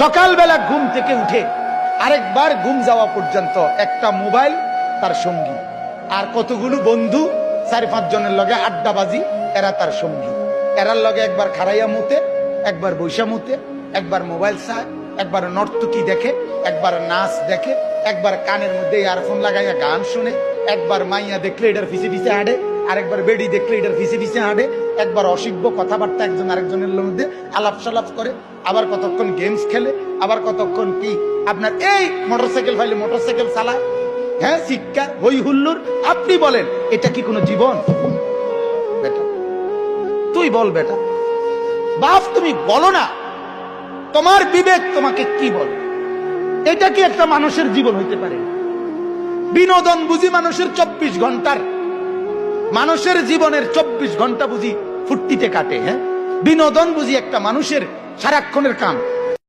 সকালবেলা ঘুম থেকে উঠে আরেকবার ঘুম যাওয়া পর্যন্ত একটা মোবাইল, তার সঙ্গী। আর কতগুলো বন্ধু, চার পাঁচ জনের লগে আড্ডাবাজি এরা তার সঙ্গী। এরার লগে একবার খারাইয়া মুতে, একবার বৈশা মুতে, একবার মোবাইল চায়, একবার নর্তকী দেখে, একবার নাচ দেখে, একবার কানের মধ্যে ইয়ারফোন লাগাইয়া গান শুনে, একবার মাইয়া দেখলে এটার ফিসে ফিসে হাঁটে আরেকবার বেডি দেখলে এটার ফিসে ফিসে হাঁটে, একবার অসিব্য কথাবার্তা একজন আরেকজনের মধ্যে আলাপ সালাপ করে, আবার কতক্ষণ গেমস খেলে, আবার কতক্ষণ কি আপনার এই মোটরসাইকেল ফাইলে মোটরসাইকেল চালায়। হ্যাঁ শিক্ষা, হই হুল্লুর আপনি বলেন, এটা কি কোনো জীবন? বেটা, তুই বল বেটা। বাপ, তুমি বলো না, তোমার বিবেক তোমাকে কি বলে? এটা কি একটা মানুষের জীবন হইতে পারে? বিনোদন বুঝি মানুষের চব্বিশ ঘণ্টার মানুষের জীবনের চব্বিশ ঘণ্টা বুঝি ফুর্তিতে কাটে হ্যাঁ? বিনোদন বুঝি একটা মানুষের সারাক্ষণের কাম।